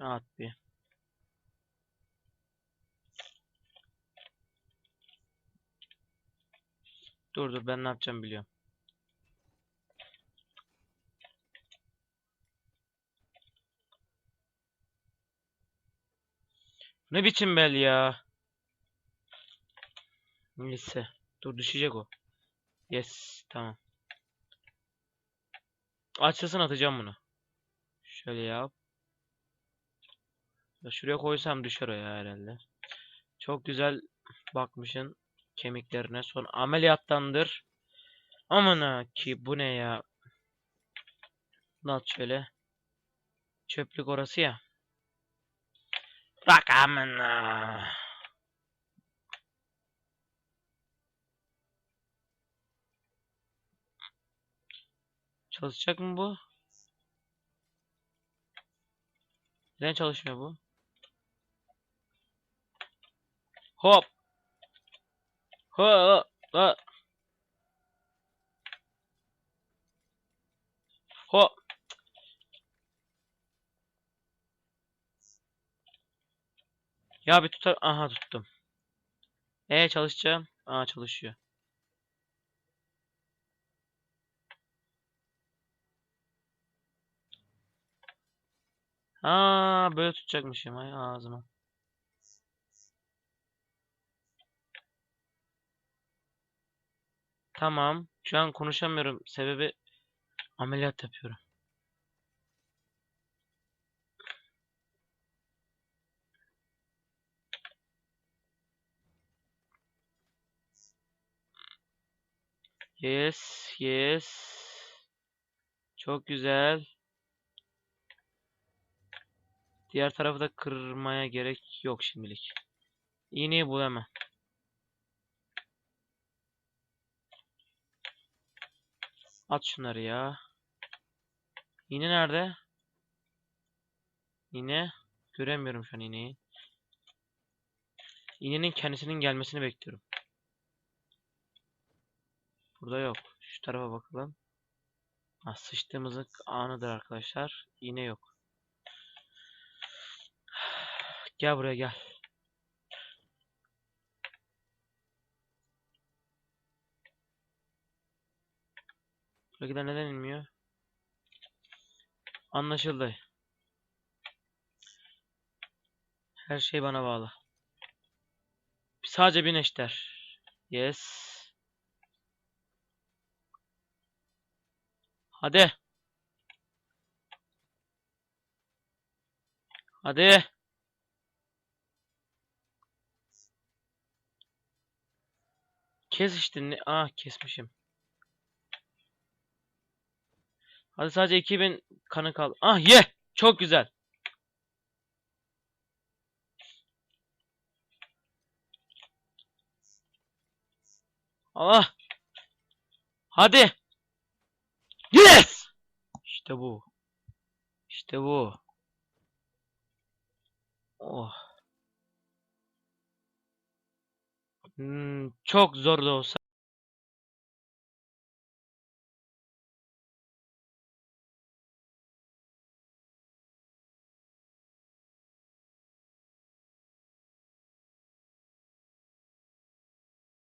At bir. Dur dur ben ne yapacağım biliyorum. Ne biçim bel ya? Neyse. Dur düşecek o. Yes. Tamam. Açılsın atacağım bunu. Şöyle yap. Ya şuraya koysam düşer o ya herhalde. Çok güzel bakmışın kemiklerine. Son ameliyattandır. Amına ki bu ne ya? At şöyle. Çöplük orası ya. Bırak amına. Çalışacak mı bu? Neden çalışmıyor bu? Hop. Ho, ho, Hop. Ya bir tutar. Aha tuttum. E çalışacağım. Aa çalışıyor. Aa böyle tutacakmışım ay ağzıma. Tamam. Şu an konuşamıyorum. Sebebi ameliyat yapıyorum. Yes, yes. Çok güzel. Diğer tarafı da kırmaya gerek yok şimdilik. İğneyi bul hemen. At şunları ya. İğne nerede? İğne. Göremiyorum şu an iğneyi. İğnenin kendisinin gelmesini bekliyorum. Burada yok. Şu tarafa bakalım. Ha, sıçtığımızın anıdır arkadaşlar. İğne yok. Gel buraya gel. Buradakiler neden inmiyor? Anlaşıldı. Her şey bana bağlı. Sadece bir neşter. Yes. Hadi. Hadi. Kes işte. Ne? Ah kesmişim. Hadi sadece 2000 kanı kaldı. Ah ye. Çok güzel. Allah. Hadi. Yes. İşte bu. İşte bu. Oh. Hmm, çok zor da olsa